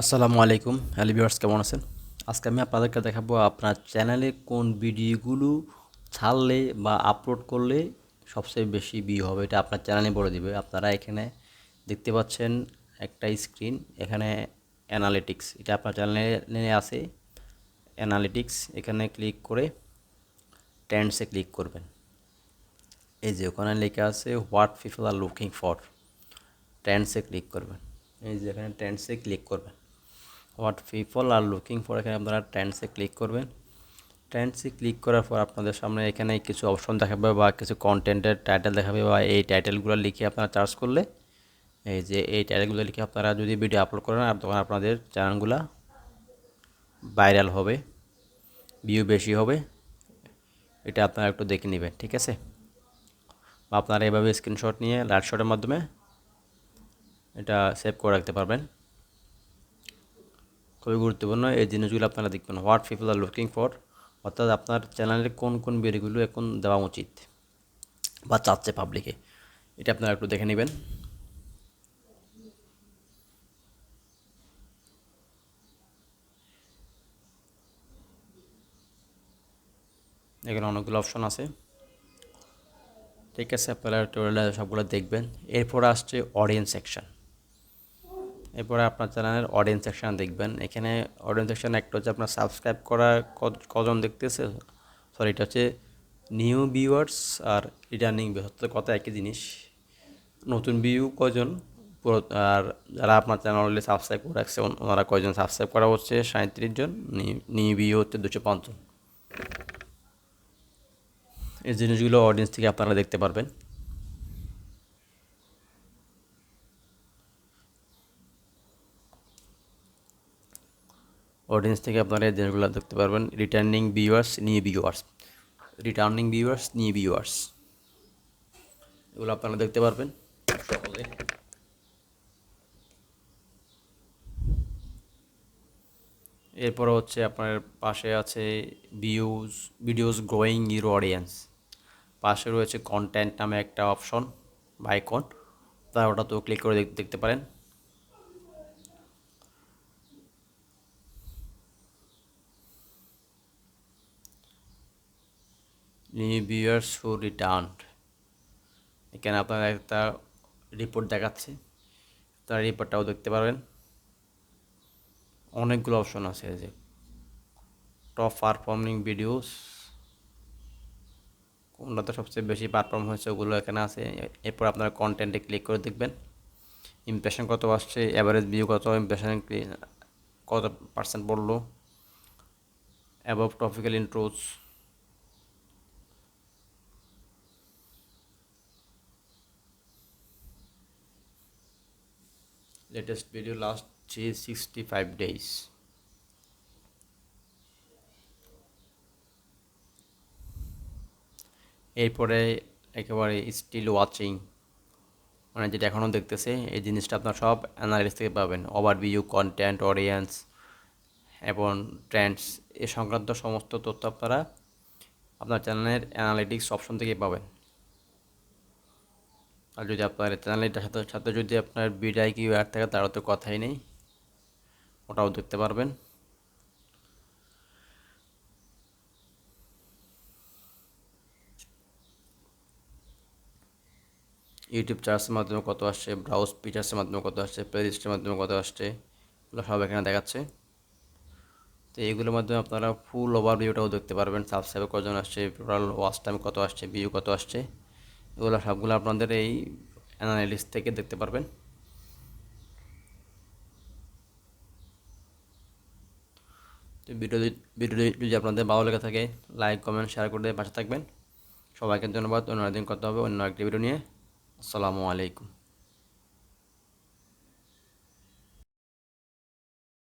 আসসালামু আলাইকুম। Hello viewers, কেমন আছেন? আজকে আমি আপনাদেরকে দেখাবো আপনার চ্যানেলে কোন ভিডিওগুলো ছাড়লে বা আপলোড করলে সবচেয়ে বেশি ভিউ হবে। এটা আপনার চ্যানেলে বলে দিবে। আপনারা এখানে দেখতে পাচ্ছেন একটা স্ক্রিন এখানে অ্যানালিটিক্স এটা আপনার চ্যানেলে আছে অ্যানালিটিক্স এখানে ক্লিক করে ট্রেন্ডসে ক্লিক করবেন। এই যে ওখানে লেখা আছে what people are looking for ট্রেন্ডসে click করবেন। এই যে এখানে ট্রেন্ডসে ক্লিক করবেন। What people are looking for এখানে আপনারা ট্রেন্ডসে ক্লিক করবেন। ট্রেন্ডসে ক্লিক করার পর আপনাদের সামনে এখানে কিছু অপশন দেখাবে বা কিছু কন্টেন্টের টাইটেল দেখাবে বা এই টাইটেলগুলো লিখে আপনারা চার্জ করলে, এই যে এই টাইটেলগুলো লিখে আপনারা যদি ভিডিও আপলোড করেন, আর তখন আপনাদের চ্যানেলগুলো ভাইরাল হবে ভিউ বেশি হবে, এটা আপনারা একটু দেখে নেবেন, ঠিক আছে? বা আপনারা এভাবে স্ক্রিনশট নিয়ে লাইট শটের মাধ্যমে এটা সেভ করে রাখতে পারবেন। খুবই গুরুত্বপূর্ণ। এই জিনিসগুলো আপনারা দেখবেন। What people are looking for অর্থাৎ আপনার চ্যানেলে কোন কোন ভিডিওগুলো এখন দেওয়া উচিত বা চাচ্ছে পাবলিকে এটা আপনারা একটু দেখে নেবেন। এখানে অনেকগুলো অপশন আছে। ঠিক আছে, আপনারা সবগুলো দেখবেন। এরপর আসছে অডিয়েন্স সেকশন এরপরে আপনার চ্যানেলের অডিয়েন্স সেকশান দেখবেন। এখানে অডিয়েন্স সেকশান একটা হচ্ছে আপনার সাবস্ক্রাইব করা কজন দেখতেছে? সরি এটা হচ্ছে নিউ ভিউয়ার্স আর রিটার্নিং ভিউয়ার্স কথা একই জিনিস। নতুন ভিউ কজন? পুরো আর যারা আপনার চ্যানেল অলরেডি সাবস্ক্রাইব করে রাখছে ওনারা কয়জন সাবস্ক্রাইব করা হচ্ছে? সাঁত্রিশ জন নিউ ভিউ হচ্ছে দুশো পঞ্চাশ। এই জিনিসগুলো অডিয়েন্স থেকে আপনারা দেখতে পারবেন। অডিয়েন্স থেকে আপনারা এই জিনিসগুলো দেখতে পারবেন। Returning viewers new viewers returning viewers new viewers এগুলো আপনারা দেখতে পারবেন। সকলে এরপর হচ্ছে আপনার পাশে আছে views videos growing your audience পাশে রয়েছে কন্টেন্ট নামে একটা অপশন বা আইকন তারা ওটা তো ক্লিক করে দেখতে পারেন। নিউ ভিউয়ার্স হু রিটার্ন এখানে আপনার একটা রিপোর্ট দেখাচ্ছে। তার রিপোর্টটাও দেখতে পারবেন। অনেকগুলো অপশন আছে যে। টপ পারফর্মিং ভিডিওস কোনটাতে সবচেয়ে বেশি পারফর্ম হয়েছে ওগুলো এখানে আছে। এরপর আপনারা কন্টেন্টে ক্লিক করে দেখবেন। ইমপ্রেশন কত আসছে অ্যাভারেজ ভিউ কত ইমপ্রেশন কত পার্সেন্ট পড়ল। Above topical intros latest video last 365 days. এরপরে একেবারে স্টিল ওয়াচিং মানে যেটা এখনও দেখতেছে, এই জিনিসটা আপনার সব অ্যানালিস থেকে পাবেন। ওভার ওভারভিউ কন্টেন্ট অডিয়েন্স এবং ট্রেন্ডস এ সংক্রান্ত সমস্ত তথ্য আপনারা আপনার চ্যানেলের অ্যানালিটিক্স অপশন থেকে পাবেন। আর যদি আপনার চ্যানেলটার সাথে সাথে যদি আপনার বিডাই কি অ্যাড থাকে, তারও তো কথাই নেই। ওটাও দেখতে পারবেন। ইউটিউব চার্জের মাধ্যমে কত আসছে, ব্রাউজ পিচার্সের মাধ্যমে কত আসছে প্লে লিস্টের মাধ্যমে কত আসছে, এগুলো সব এখানে দেখাচ্ছে। তো এইগুলোর মাধ্যমে আপনারা ফুল ওভার ভিউটাও দেখতে পারবেন। সাবস্ক্রাইব কজন আসছে টোটাল ওয়াচ টাইম কত আসছে ভিউ কত আসছে। এগুলো সবগুলো আপনাদের এই অ্যানালিস থেকে দেখতে পারবেন। তো ভিডিও ভিডিও যদি আপনাদের ভালো লেগে থাকে লাইক কমেন্ট শেয়ার করে পাশে থাকবেন। সবাইকে ধন্যবাদ। অন্য একদিন কথা হবে, অন্য একটি ভিডিও নিয়ে। আসসালামু আলাইকুম।